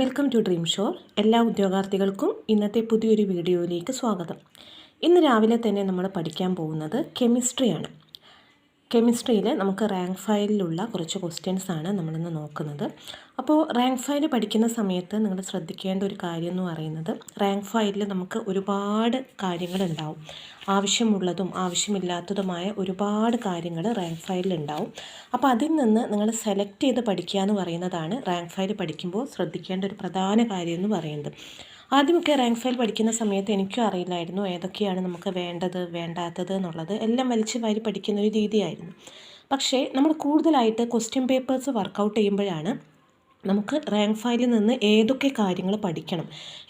Welcome to dream shore എല്ലാ ഉദ്യോഗാർത്ഥികൾക്കും ഇന്നത്തെ പുതിയൊരു വീഡിയോയിലേക്ക് സ്വാഗതം. ഇന്ന് രാവിലെ തന്നെ നമ്മൾ പഠിക്കാൻ പോകുന്നത് കെമിസ്ട്രിയാണ് കെമിസ്ട്രിയിൽ നമുക്ക് റാങ്ക് ഫയലിലുള്ള കുറച്ച് ക്വസ്റ്റ്യൻസ് ആണ് നമ്മളിന്ന് നോക്കുന്നത്. അപ്പോൾ റാങ്ക് ഫയൽ പഠിക്കുന്ന സമയത്ത് നിങ്ങൾ ശ്രദ്ധിക്കേണ്ട ഒരു കാര്യം എന്ന് പറയുന്നത് റാങ്ക് ഫയലിൽ നമുക്ക് ഒരുപാട് കാര്യങ്ങളുണ്ടാവും. ആവശ്യമുള്ളതും ആവശ്യമില്ലാത്തതുമായ ഒരുപാട് കാര്യങ്ങൾ റാങ്ക് ഫയലിൽ ഉണ്ടാവും അപ്പോൾ അതിൽ നിന്ന് നിങ്ങൾ സെലക്ട് ചെയ്ത് പഠിക്കുക എന്ന് പറയുന്നതാണ് റാങ്ക് ഫയൽ പഠിക്കുമ്പോൾ ശ്രദ്ധിക്കേണ്ട ഒരു പ്രധാന കാര്യം എന്ന് പറയുന്നത്. ആദ്യമൊക്കെ റാങ്ക് ഫയൽ പഠിക്കുന്ന സമയത്ത് എനിക്കും അറിയില്ലായിരുന്നു ഏതൊക്കെയാണ് നമുക്ക് വേണ്ടത് വേണ്ടാത്തത് എന്നുള്ളത്. എല്ലാം വലിച്ചു വാരി പഠിക്കുന്ന ഒരു രീതിയായിരുന്നു. പക്ഷേ നമ്മൾ കൂടുതലായിട്ട് ക്വസ്റ്റ്യൻ പേപ്പേഴ്സ് വർക്കൗട്ട് ചെയ്യുമ്പോഴാണ് നമുക്ക് റാങ്ക് ഫയലിൽ നിന്ന് ഏതൊക്കെ കാര്യങ്ങൾ പഠിക്കണം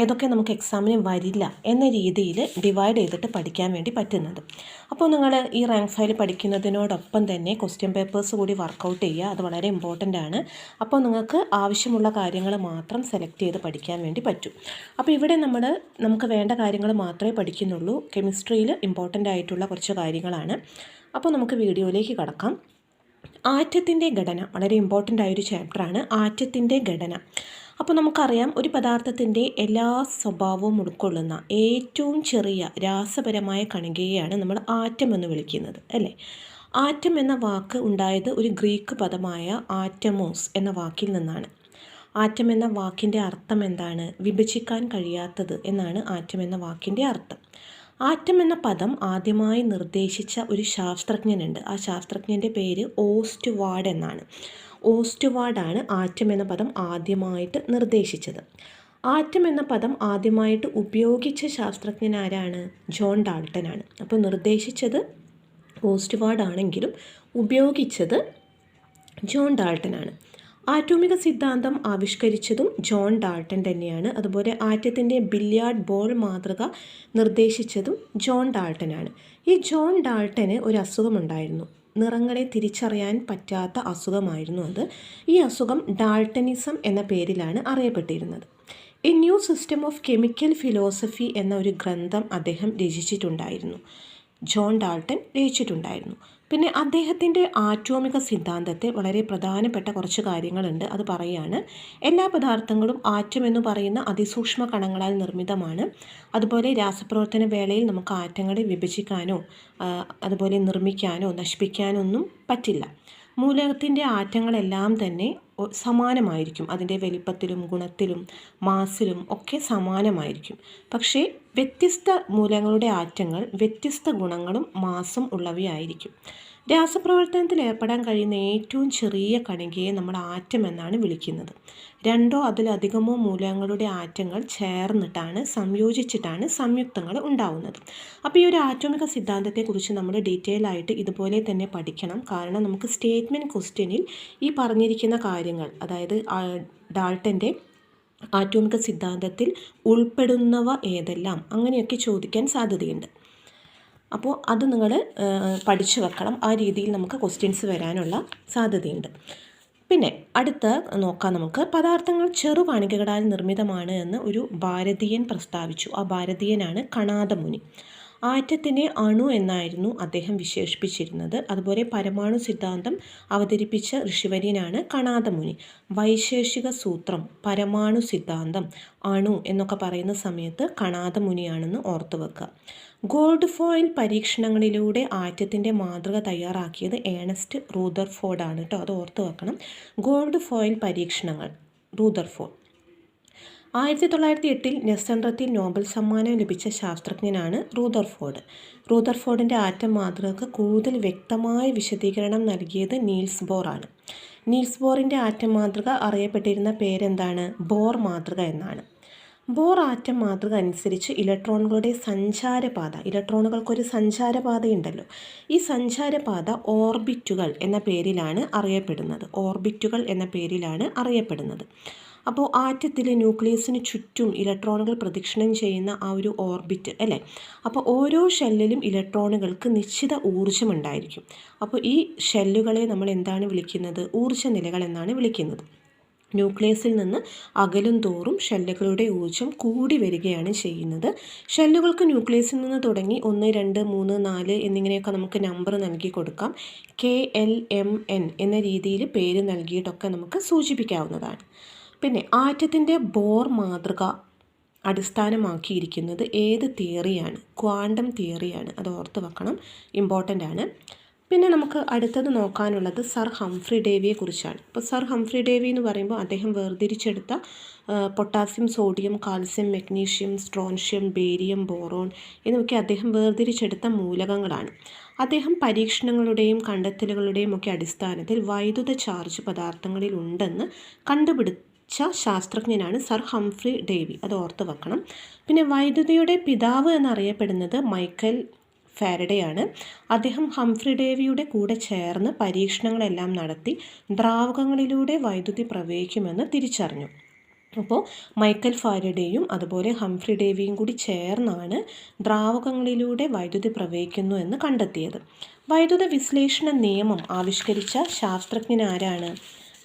ഏതൊക്കെ നമുക്ക് എക്സാമിന് വരില്ല എന്ന രീതിയിൽ ഡിവൈഡ് ചെയ്തിട്ട് പഠിക്കാൻ വേണ്ടി പറ്റുന്നത്. അപ്പോൾ നിങ്ങൾ ഈ റാങ്ക് ഫയൽ പഠിക്കുന്നതിനോടൊപ്പം തന്നെ ക്വസ്റ്റ്യൻ പേപ്പേഴ്സ് കൂടി വർക്കൗട്ട് ചെയ്യുക അത് വളരെ ഇമ്പോർട്ടന്റ് ആണ്. അപ്പോൾ നിങ്ങൾക്ക് ആവശ്യമുള്ള കാര്യങ്ങൾ മാത്രം സെലക്ട് ചെയ്ത് പഠിക്കാൻ വേണ്ടി പറ്റും. അപ്പോൾ ഇവിടെ നമ്മൾ നമുക്ക് വേണ്ട കാര്യങ്ങൾ മാത്രമേ പഠിക്കുന്നുള്ളൂ. കെമിസ്ട്രിയിൽ ഇമ്പോർട്ടന്റ് ആയിട്ടുള്ള കുറച്ച് കാര്യങ്ങളാണ്. അപ്പോൾ നമുക്ക് വീഡിയോയിലേക്ക് കടക്കാം. ആറ്റത്തിന്റെ ഘടന വളരെ ഇമ്പോർട്ടന്റ് ആയൊരു ചാപ്റ്ററാണ് ആറ്റത്തിന്റെ ഘടന. അപ്പോൾ നമുക്കറിയാം ഒരു പദാർത്ഥത്തിന്റെ എല്ലാ സ്വഭാവവും ഉൾക്കൊള്ളുന്ന ഏറ്റവും ചെറിയ രാസപരമായ കണികയെയാണ് നമ്മൾ ആറ്റം എന്ന് വിളിക്കുന്നത് അല്ലേ? ആറ്റം എന്ന വാക്ക് ഉണ്ടായത് ഒരു ഗ്രീക്ക് പദമായ ആറ്റമോസ് എന്ന വാക്കിൽ നിന്നാണ്. ആറ്റം എന്ന വാക്കിന്റെ അർത്ഥം എന്താണ്? വിഭജിക്കാൻ കഴിയാത്തത് എന്നാണ് ആറ്റം എന്ന വാക്കിന്റെ അർത്ഥം. ആറ്റം എന്ന പദം ആദ്യമായി നിർദ്ദേശിച്ച ഒരു ശാസ്ത്രജ്ഞനുണ്ട്. ആ ശാസ്ത്രജ്ഞന്റെ പേര് ഓസ്റ്റ് വാർഡ് എന്നാണ്. ഓസ്റ്റ് വാർഡാണ് ആറ്റം എന്ന പദം ആദ്യമായിട്ട് നിർദ്ദേശിച്ചത്. ആറ്റം എന്ന പദം ആദ്യമായിട്ട് ഉപയോഗിച്ച ശാസ്ത്രജ്ഞൻ ആരാണ്? ജോൺ ഡാൾട്ടനാണ് അപ്പോൾ നിർദ്ദേശിച്ചത് ഓസ്റ്റ് വാർഡ് ആണെങ്കിലും ഉപയോഗിച്ചത് ജോൺ ഡാൾട്ടനാണ് ആറ്റോമിക സിദ്ധാന്തം ആവിഷ്കരിച്ചതും ജോൺ ഡാൾട്ടൻ തന്നെയാണ്. അതുപോലെ ആറ്റത്തിന്റെ ബില്ല്യാർഡ് ബോൾ മാതൃക നിർദ്ദേശിച്ചതും ജോൺ ഡാൾട്ടനാണ്. ഈ ജോൺ ഡാൾട്ടന് ഒരു അസുഖമുണ്ടായിരുന്നു. നിറങ്ങളെ തിരിച്ചറിയാൻ പറ്റാത്ത അസുഖമായിരുന്നു അത്. ഈ അസുഖം ഡാൾട്ടനിസം എന്ന പേരിലാണ് അറിയപ്പെട്ടിരുന്നത്. A new system of chemical philosophy എന്ന ഒരു ഗ്രന്ഥം അദ്ദേഹം രചിച്ചിട്ടുണ്ടായിരുന്നു. John Dalton രചിച്ചിട്ടുണ്ടായിരുന്നു. പിന്നെ അദ്ദേഹത്തിന്റെ ആറ്റോമിക സിദ്ധാന്തത്തെ വളരെ പ്രധാനപ്പെട്ട കുറച്ച് കാര്യങ്ങളുണ്ട്. അത് പറയുകയാണ് എല്ലാ പദാർത്ഥങ്ങളും ആറ്റം എന്ന് പറയുന്ന അതിസൂക്ഷ്മ കണങ്ങളാൽ നിർമ്മിതമാണ്. അതുപോലെ രാസപ്രവർത്തന വേളയിൽ നമുക്ക് ആറ്റങ്ങളെ വിഭജിക്കാനോ അതുപോലെ നിർമ്മിക്കാനോ നശിപ്പിക്കാനോ ഒന്നും പറ്റില്ല. മൂലകത്തിന്റെ ആറ്റങ്ങളെല്ലാം തന്നെ സമാനമായിരിക്കും. അതിന്റെ വലിപ്പത്തിലും ഗുണത്തിലും മാസിലും ഒക്കെ സമാനമായിരിക്കും. പക്ഷേ വ്യത്യസ്ത മൂലങ്ങളുടെ ആറ്റങ്ങൾ വ്യത്യസ്ത ഗുണങ്ങളും മാസും ഉള്ളവയായിരിക്കും. രാസപ്രവർത്തനത്തിൽ ഏർപ്പെടാൻ കഴിയുന്ന ഏറ്റവും ചെറിയ കണികയെ നമ്മൾ ആറ്റം എന്നാണ് വിളിക്കുന്നത്. രണ്ടോ അതിലധികമോ മൂലകങ്ങളുടെ ആറ്റങ്ങൾ ചേർന്നിട്ടാണ് സംയോജിച്ചിട്ടാണ് സംയുക്തങ്ങൾ ഉണ്ടാവുന്നത്. അപ്പോൾ ഈ ഒരു ആറ്റോമിക സിദ്ധാന്തത്തെക്കുറിച്ച് നമ്മൾ ഡീറ്റെയിൽ ആയിട്ട് ഇതുപോലെ തന്നെ പഠിക്കണം. കാരണം നമുക്ക് സ്റ്റേറ്റ്മെന്റ് ക്വസ്റ്റ്യനിൽ ഈ പറഞ്ഞിരിക്കുന്ന കാര്യങ്ങൾ അതായത് ഡാൾട്ടന്റെ ആറ്റോമിക സിദ്ധാന്തത്തിൽ ഉൾപ്പെടുന്നവ ഏതെല്ലാം അങ്ങനെയൊക്കെ ചോദിക്കാൻ സാധ്യതയുണ്ട്. അപ്പോൾ അത് നിങ്ങൾ പഠിച്ചു വെക്കണം. ആ രീതിയിൽ നമുക്ക് ക്വസ്റ്റ്യൻസ് വരാനുള്ള സാധ്യതയുണ്ട്. പിന്നെ അടുത്ത നോക്കാം നമുക്ക്. പദാർത്ഥങ്ങൾ ചെറുവാണികകളാൽ നിർമ്മിതമാണ് എന്ന് ഒരു ഭാരതീയൻ പ്രസ്താവിച്ചു. ആ ഭാരതീയനാണ് കണാദമുനി. ആറ്റത്തിനെ അണു എന്നായിരുന്നു അദ്ദേഹം വിശേഷിപ്പിച്ചിരുന്നത്. അതുപോലെ പരമാണു സിദ്ധാന്തം അവതരിപ്പിച്ച ഋഷിവര്യനാണ് കണാദമുനി വൈശേഷിക സൂത്രം പരമാണു സിദ്ധാന്തം അണു എന്നൊക്കെ പറയുന്ന സമയത്ത് കണാദമുനിയാണെന്ന് ഓർത്തു വെക്കുക. ഗോൾഡ് ഫോയിൽ പരീക്ഷണങ്ങളിലൂടെ ആറ്റത്തിന്റെ മാതൃക തയ്യാറാക്കിയത് ഏണസ്റ്റ് റൂദർഫോർഡാണ് കേട്ടോ. അത് ഓർത്ത് വെക്കണം. ഗോൾഡ് ഫോയിൽ പരീക്ഷണങ്ങൾ റൂദർഫോർഡ്. ആയിരത്തി തൊള്ളായിരത്തി എട്ടിൽ നെസ്സൻറത്തിൽ നോബൽ സമ്മാനം ലഭിച്ച ശാസ്ത്രജ്ഞനാണ് റൂദർഫോർഡ് റൂദർഫോർഡിന്റെ ആറ്റം മാതൃകക്ക് കൂടുതൽ വ്യക്തമായ വിശദീകരണം നൽകിയത് നീൽസ് ബോറാണ് നീൽസ് ബോറിന്റെ ആറ്റം മാതൃക അറിയപ്പെട്ടിരുന്ന പേരെന്താണ്? ബോർ മാതൃക എന്നാണ്. ബോർ ആറ്റം മാതൃക അനുസരിച്ച് ഇലക്ട്രോണുകളുടെ സഞ്ചാരപാത ഇലക്ട്രോണുകൾക്കൊരു സഞ്ചാരപാതയുണ്ടല്ലോ. ഈ സഞ്ചാരപാത ഓർബിറ്റുകൾ എന്ന പേരിലാണ് അറിയപ്പെടുന്നത്. ഓർബിറ്റുകൾ എന്ന പേരിലാണ് അറിയപ്പെടുന്നത്. അപ്പോൾ ആറ്റത്തിലെ ന്യൂക്ലിയസിന് ചുറ്റും ഇലക്ട്രോണുകൾ പ്രദക്ഷിണം ചെയ്യുന്ന ആ ഒരു ഓർബിറ്റ് അല്ലേ? അപ്പോൾ ഓരോ ഷെല്ലിലും ഇലക്ട്രോണുകൾക്ക് നിശ്ചിത ഊർജം ഉണ്ടായിരിക്കും. അപ്പോൾ ഈ ഷെല്ലുകളെ നമ്മൾ എന്താണ് വിളിക്കുന്നത്? ഊർജ നിലകൾ എന്നാണ് വിളിക്കുന്നത്. ന്യൂക്ലിയസിൽ നിന്ന് അകലും തോറും ഷെല്ലുകളുടെ ഊർജം കൂടി വരികയാണ് ചെയ്യുന്നത്. ഷെല്ലുകൾക്ക് ന്യൂക്ലിയസിൽ നിന്ന് തുടങ്ങി ഒന്ന് രണ്ട് മൂന്ന് നാല് എന്നിങ്ങനെയൊക്കെ നമുക്ക് നമ്പർ നൽകി കൊടുക്കാം. കെ എൽ എം എൻ എന്ന രീതിയിൽ പേര് നൽകിയിട്ടൊക്കെ നമുക്ക് സൂചിപ്പിക്കാവുന്നതാണ്. പിന്നെ ആറ്റത്തിന്റെ ബോർ മാതൃക അടിസ്ഥാനമാക്കിയിരിക്കുന്നത് ഏത് തിയറിയാണ്? ക്വാണ്ടം തിയറിയാണ്. അത് ഓർത്ത് വെക്കണം. ഇമ്പോർട്ടന്റ് ആണ്. പിന്നെ നമുക്ക് അടുത്തത് നോക്കാനുള്ളത് സർ ഹംഫ്രി ഡേവിയെ കുറിച്ചാണ്. ഇപ്പോൾ സർ ഹംഫ്രി ഡേവി എന്ന് പറയുമ്പോൾ അദ്ദേഹം വേർതിരിച്ചെടുത്ത potassium sodium calcium magnesium strontium barium boron എന്നൊക്കെ അദ്ദേഹം വേർതിരിച്ചെടുത്ത മൂലകങ്ങളാണ്. അദ്ദേഹം പരീക്ഷണങ്ങളുടെയും കണ്ടെത്തലുകളുടെയും ഒക്കെ അടിസ്ഥാനത്തിൽ വൈദ്യുത ചാർജ് പദാർത്ഥങ്ങളിൽ ഉണ്ടെന്ന് കണ്ടുപിടിച്ച ശാസ്ത്രജ്ഞനാണ് സർ ഹംഫ്രി ഡേവി. അത് ഓർത്ത് വെക്കണം. പിന്നെ വൈദ്യുതിയുടെ പിതാവ് എന്നറിയപ്പെടുന്നത് മൈക്കൽ ഫാരഡെയാണ്. അദ്ദേഹം ഹംഫ്രി ഡേവിയുടെ കൂടെ ചേർന്ന് പരീക്ഷണങ്ങളെല്ലാം നടത്തി ദ്രാവകങ്ങളിലൂടെ വൈദ്യുതി പ്രവഹിക്കുമെന്ന് തിരിച്ചറിഞ്ഞു. അപ്പോൾ മൈക്കൽ ഫാരഡേയും അതുപോലെ ഹംഫ്രി ഡേവിയും കൂടി ചേർന്നാണ് ദ്രാവകങ്ങളിലൂടെ വൈദ്യുതി പ്രവഹിക്കുന്നു എന്ന് കണ്ടെത്തിയത്. വൈദ്യുത വിശ്ലേഷണ നിയമം ആവിഷ്കരിച്ച ശാസ്ത്രജ്ഞൻ ആരാണ്?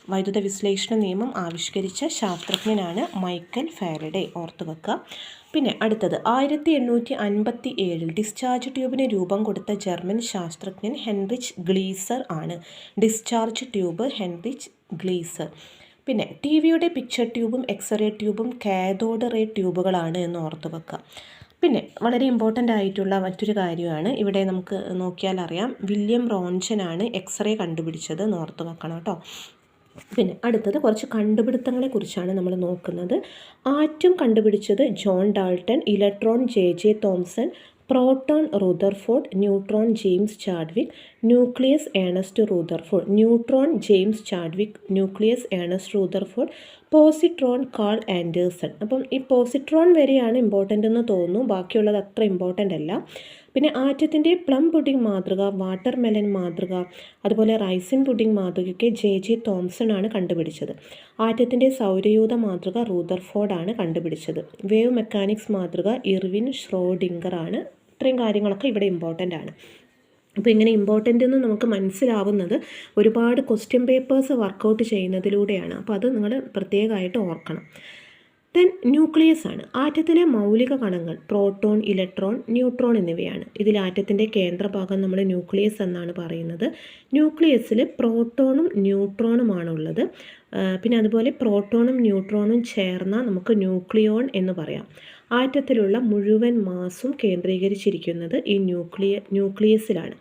വൈദ്യുത വിശ്ലേഷണ നിയമം ആവിഷ്കരിച്ച ശാസ്ത്രജ്ഞനാണ് മൈക്കൽ ഫാരഡെ. ഓർത്തു വെക്കുക പിന്നെ അടുത്തത്. ആയിരത്തി എണ്ണൂറ്റി അൻപത്തി ഏഴിൽ ഡിസ്ചാർജ് ട്യൂബിന് രൂപം കൊടുത്ത ജർമ്മൻ ശാസ്ത്രജ്ഞൻ ഹെൻറിച്ച് ഗ്ലീസർ ആണ്. Discharge tube Heinrich Geissler. പിന്നെ ടി വിയുടെ പിക്ചർ ട്യൂബും എക്സ്റേ ട്യൂബും കാതോഡ് റേ ട്യൂബുകളാണ് എന്ന് ഓർത്തു വെക്കുക പിന്നെ വളരെ ഇമ്പോർട്ടന്റ് ആയിട്ടുള്ള മറ്റൊരു കാര്യമാണ്. ഇവിടെ നമുക്ക് നോക്കിയാൽ അറിയാം. വില്യം റോൺസനാണ് എക്സ്റേ കണ്ടുപിടിച്ചത് എന്ന് ഓർത്ത് വെക്കണം കേട്ടോ. പിന്നെ അടുത്തത് കുറച്ച് കണ്ടുപിടുത്തങ്ങളെ കുറിച്ചാണ് നമ്മൾ നോക്കുന്നത്. ആറ്റം കണ്ടുപിടിച്ചത് John Dalton electron J J Thomson proton Rutherford neutron James Chadwick nucleus Ernest Rutherford neutron James Chadwick nucleus Ernest Rutherford positron Carl Anderson. അപ്പം ഈ പോസിട്രോൺ വരെയാണ് ഇമ്പോർട്ടന്റ് എന്ന് തോന്നുന്നു. ബാക്കിയുള്ളത് അത്ര ഇമ്പോർട്ടന്റ് അല്ല. പിന്നെ ആറ്റത്തിന്റെ പ്ലം പുഡിംഗ് മാതൃക വാട്ടർ മെലൻ മാതൃക അതുപോലെ റൈസിൻ പുഡിംഗ് മാതൃകയ്ക്ക് ജെ ജെ തോംസൺ ആണ് കണ്ടുപിടിച്ചത്. ആറ്റത്തിന്റെ സൗരയൂഥ മാതൃക റൂദർഫോർഡാണ് കണ്ടുപിടിച്ചത്. വേവ് മെക്കാനിക്സ് മാതൃക ഇർവിൻ ഷ്രോഡിംഗർ ആണ്. ഇത്രയും കാര്യങ്ങളൊക്കെ ഇവിടെ ഇമ്പോർട്ടന്റ് ആണ്. അപ്പോൾ ഇങ്ങനെ ഇമ്പോർട്ടന്റ് എന്ന് നമുക്ക് മനസ്സിലാവുന്നത് ഒരുപാട് ക്വസ്റ്റ്യൻ പേപ്പേഴ്സ് വർക്കൗട്ട് ചെയ്യുന്നതിലൂടെയാണ്. അപ്പോൾ അത് നിങ്ങൾ പ്രത്യേകമായിട്ട് ഓർക്കണം. ദെൻ ന്യൂക്ലിയസ് ആണ്. ആറ്റത്തിലെ മൗലിക കണങ്ങൾ പ്രോട്ടോൺ ഇലക്ട്രോൺ ന്യൂട്രോൺ എന്നിവയാണ്. ഇതിൽ ആറ്റത്തിന്റെ കേന്ദ്രഭാഗം നമ്മൾ ന്യൂക്ലിയസ് എന്നാണ് പറയുന്നത്. ന്യൂക്ലിയസിൽ പ്രോട്ടോണും ന്യൂട്രോണുമാണുള്ളത് പിന്നെ അതുപോലെ പ്രോട്ടോണും ന്യൂട്രോണും ചേർന്നാൽ നമുക്ക് ന്യൂക്ലിയോൺ എന്ന് പറയാം. ആറ്റത്തിലുള്ള മുഴുവൻ മാസും കേന്ദ്രീകരിച്ചിരിക്കുന്നത് ഈ ന്യൂക്ലിയ ന്യൂക്ലിയസിലാണ്.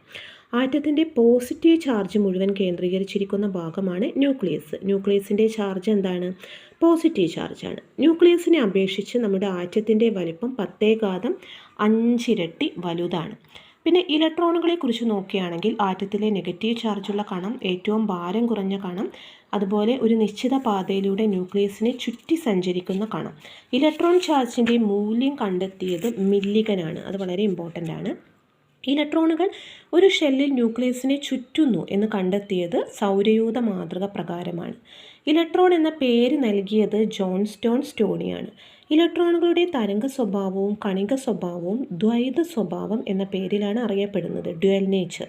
ആറ്റത്തിന്റെ പോസിറ്റീവ് ചാർജ് മുഴുവൻ കേന്ദ്രീകരിച്ചിരിക്കുന്ന ഭാഗമാണ് ന്യൂക്ലിയസ്. ന്യൂക്ലിയസിന്റെ ചാർജ് എന്താണ്? പോസിറ്റീവ് ചാർജാണ്. ന്യൂക്ലിയസിനെ അപേക്ഷിച്ച് നമ്മുടെ ആറ്റത്തിന്റെ വലിപ്പം പത്തേകാതം അഞ്ചിരട്ടി വലുതാണ്. പിന്നെ ഇലക്ട്രോണുകളെ കുറിച്ച് നോക്കുകയാണെങ്കിൽ ആറ്റത്തിലെ നെഗറ്റീവ് ചാർജുള്ള കണം ഏറ്റവും ഭാരം കുറഞ്ഞ കണം അതുപോലെ ഒരു നിശ്ചിത പാതയിലൂടെ ന്യൂക്ലിയസിനെ ചുറ്റി സഞ്ചരിക്കുന്ന കണം. ഇലക്ട്രോൺ ചാർജിന്റെ മൂല്യം കണ്ടെത്തിയത് മില്ലികനാണ് അത് വളരെ ഇമ്പോർട്ടന്റ് ആണ്. ഇലക്ട്രോണുകൾ ഒരു ഷെല്ലിൽ ന്യൂക്ലിയസിനെ ചുറ്റുന്നു എന്ന് കണ്ടെത്തിയത് സൗരയൂഥ മാതൃക പ്രകാരമാണ്. ഇലക്ട്രോൺ എന്ന പേര് നൽകിയത് ജോൺ സ്റ്റോൺ സ്റ്റോണിയാണ്. ഇലക്ട്രോണുകളുടെ തരംഗ സ്വഭാവവും കണിക സ്വഭാവവും ദ്വൈത സ്വഭാവം എന്ന പേരിലാണ് അറിയപ്പെടുന്നത് ഡ്യുവൽ നേച്ചർ.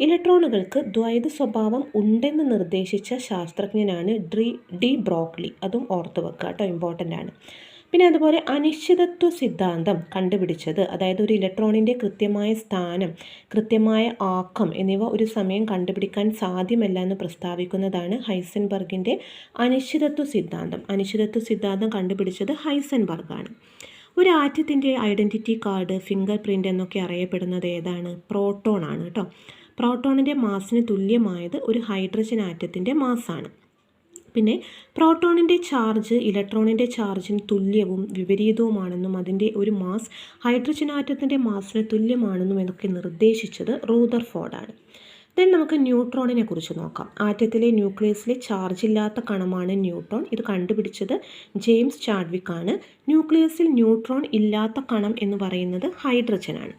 ഇലക്ട്രോണുകൾക്ക് ദ്വൈത സ്വഭാവം ഉണ്ടെന്ന് നിർദ്ദേശിച്ച ശാസ്ത്രജ്ഞനാണ് ഡ്രി ഡി ബ്രോക്ലി. അതും ഓർത്തു വെക്കുക കേട്ടോ ഇമ്പോർട്ടന്റ് ആണ്. പിന്നെ അതുപോലെ അനിശ്ചിതത്വ സിദ്ധാന്തം കണ്ടുപിടിച്ചത് അതായത് ഒരു ഇലക്ട്രോണിന്റെ കൃത്യമായ സ്ഥാനം കൃത്യമായ ആക്കം എന്നിവ ഒരു സമയം കണ്ടുപിടിക്കാൻ സാധ്യമല്ല എന്ന് പ്രസ്താവിക്കുന്നതാണ് ഹൈസൻബർഗിന്റെ അനിശ്ചിതത്വ സിദ്ധാന്തം. അനിശ്ചിതത്വ സിദ്ധാന്തം കണ്ടുപിടിച്ചത് ഹൈസൻബർഗാണ്. ഒരു ആറ്റത്തിന്റെ ഐഡന്റിറ്റി കാർഡ് ഫിംഗർ പ്രിന്റ് എന്നൊക്കെ അറിയപ്പെടുന്നത് ഏതാണ്? പ്രോട്ടോൺ ആണ് കേട്ടോ പ്രോട്ടോണിന്റെ മാസിന് തുല്യമായത് ഒരു ഹൈഡ്രജൻ ആറ്റത്തിന്റെ മാസാണ്. പിന്നെ പ്രോട്ടോണിന്റെ ചാർജ് ഇലക്ട്രോണിന്റെ ചാർജിന് തുല്യവും വിപരീതവുമാണെന്നും അതിന്റെ ഒരു മാസ് ഹൈഡ്രജൻ ആറ്റത്തിന്റെ മാസിന് തുല്യമാണെന്നും എന്നൊക്കെ നിർദ്ദേശിച്ചത് റൂദർഫോർഡാണ് ദെൻ നമുക്ക് ന്യൂട്രോണിനെ കുറിച്ച് നോക്കാം. ആറ്റത്തിലെ ന്യൂക്ലിയസിലെ ചാർജ് ഇല്ലാത്ത കണമാണ് ന്യൂട്രോൺ. ഇത് കണ്ടുപിടിച്ചത് ജെയിംസ് ചാഡ്വിക് ആണ് ന്യൂക്ലിയസിൽ ന്യൂട്രോൺ ഇല്ലാത്ത കണം എന്ന് പറയുന്നത് ഹൈഡ്രജനാണ്.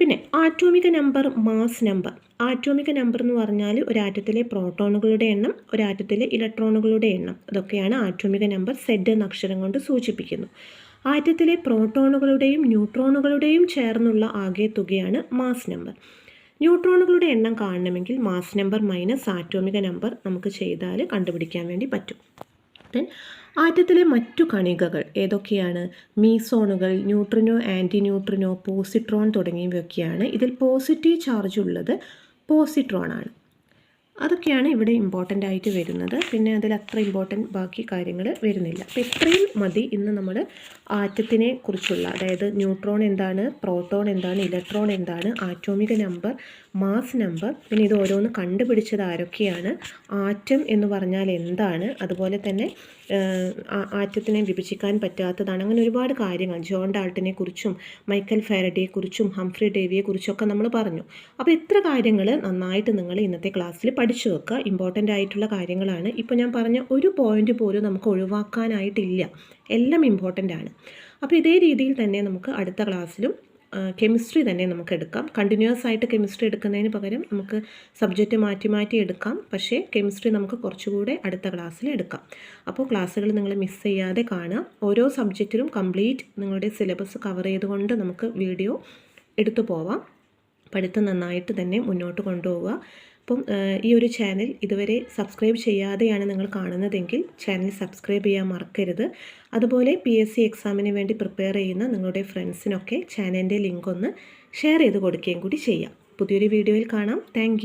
പിന്നെ atomic number mass number. Atomic number എന്ന് പറഞ്ഞാൽ ഒരു ആറ്റത്തിലെ പ്രോട്ടോണുകളുടെ എണ്ണം ഒരു ആറ്റത്തിലെ ഇലക്ട്രോണുകളുടെ എണ്ണം. അതൊക്കെയാണ് ആറ്റോമിക നമ്പർ സെഡ് എന്ന അക്ഷരം കൊണ്ട് സൂചിപ്പിക്കുന്നു. ആറ്റത്തിലെ പ്രോട്ടോണുകളുടെയും ന്യൂട്രോണുകളുടെയും ചേർന്നുള്ള ആകെ തുകയാണ് മാസ് നമ്പർ. ന്യൂട്രോണുകളുടെ എണ്ണം കാണണമെങ്കിൽ mass number minus atomic number നമുക്ക് ചെയ്താൽ കണ്ടുപിടിക്കാൻ വേണ്ടി പറ്റും. ദെൻ ആറ്റത്തിലെ മറ്റു കണികകൾ ഏതൊക്കെയാണ്? മീസോണുകൾ ന്യൂട്രിനോ ആന്റി ന്യൂട്രിനോ പോസിട്രോൺ തുടങ്ങിയവയൊക്കെയാണ്. ഇതിൽ പോസിറ്റീവ് ചാർജ് ഉള്ളത് പോസിട്രോൺ ആണ്. അതൊക്കെയാണ് ഇവിടെ ഇമ്പോർട്ടന്റ് ആയിട്ട് വരുന്നത്. പിന്നെ അതിൽ അത്ര ഇമ്പോർട്ടന്റ് ബാക്കി കാര്യങ്ങൾ വരുന്നില്ല. അപ്പോൾ ഇത്രയും മതി ഇന്ന് നമ്മൾ ആറ്റത്തിനെ കുറിച്ചുള്ള അതായത് ന്യൂട്രോൺ എന്താണ് പ്രോട്ടോൺ എന്താണ് ഇലക്ട്രോൺ എന്താണ് ആറ്റോമിക നമ്പർ മാസ് നമ്പർ പിന്നെ ഇത് ഓരോന്ന് കണ്ടുപിടിച്ചത് ആരൊക്കെയാണ് ആറ്റം എന്ന് പറഞ്ഞാൽ എന്താണ് അതുപോലെ തന്നെ ആറ്റത്തിനെ വിഭജിക്കാൻ പറ്റാത്തതാണ്. അങ്ങനെ ഒരുപാട് കാര്യങ്ങൾ. ജോൺ ഡാൾട്ടിനെ കുറിച്ചും മൈക്കൽ ഫാരഡിയെ കുറിച്ചും ഹംഫ്രി ഡേവിയെ കുറിച്ചൊക്കെ നമ്മൾ പറഞ്ഞു. അപ്പോൾ ഇത്ര കാര്യങ്ങൾ നന്നായിട്ട് നിങ്ങൾ ഇന്നത്തെ ക്ലാസ്സിൽ പഠിച്ചു വെക്കുക. ഇമ്പോർട്ടന്റ് ആയിട്ടുള്ള കാര്യങ്ങളാണ്. ഇപ്പോൾ ഞാൻ പറഞ്ഞ ഒരു പോയിന്റ് പോലും നമുക്ക് ഒഴിവാക്കാനായിട്ടില്ല. എല്ലാം ഇമ്പോർട്ടന്റ് ആണ്. അപ്പോൾ ഇതേ രീതിയിൽ തന്നെ നമുക്ക് അടുത്ത ക്ലാസ്സിലും കെമിസ്ട്രി തന്നെ നമുക്ക് എടുക്കാം. കണ്ടിന്യൂസ് ആയിട്ട് കെമിസ്ട്രി എടുക്കുന്നതിന് പകരം നമുക്ക് സബ്ജക്റ്റ് മാറ്റി മാറ്റി എടുക്കാം. പക്ഷേ കെമിസ്ട്രി നമുക്ക് കുറച്ചുകൂടെ അടുത്ത ക്ലാസ്സിൽ എടുക്കാം. അപ്പോൾ ക്ലാസ്സുകൾ നിങ്ങൾ മിസ് ചെയ്യാതെ കാണുക. ഓരോ സബ്ജക്റ്റിലും കംപ്ലീറ്റ് നിങ്ങളുടെ സിലബസ് കവർ ചെയ്തുകൊണ്ട് നമുക്ക് വീഡിയോ എടുത്തു പോവാം. പഠിത്തം നന്നായിട്ട് തന്നെ മുന്നോട്ട് കൊണ്ടുപോവുക. അപ്പം ഈ ഒരു ചാനൽ ഇതുവരെ സബ്സ്ക്രൈബ് ചെയ്യാതെയാണ് നിങ്ങൾ കാണുന്നതെങ്കിൽ ചാനൽ സബ്സ്ക്രൈബ് ചെയ്യാൻ മറക്കരുത്. അതുപോലെ പി എസ് സി എക്സാമിന് വേണ്ടി പ്രിപ്പയർ ചെയ്യുന്ന നിങ്ങളുടെ ഫ്രണ്ട്സിനൊക്കെ ചാനലിന്റെ ലിങ്ക് ഒന്ന് ഷെയർ ചെയ്ത് കൊടുക്കുകയും കൂടി ചെയ്യാം. പുതിയൊരു വീഡിയോയിൽ കാണാം. താങ്ക്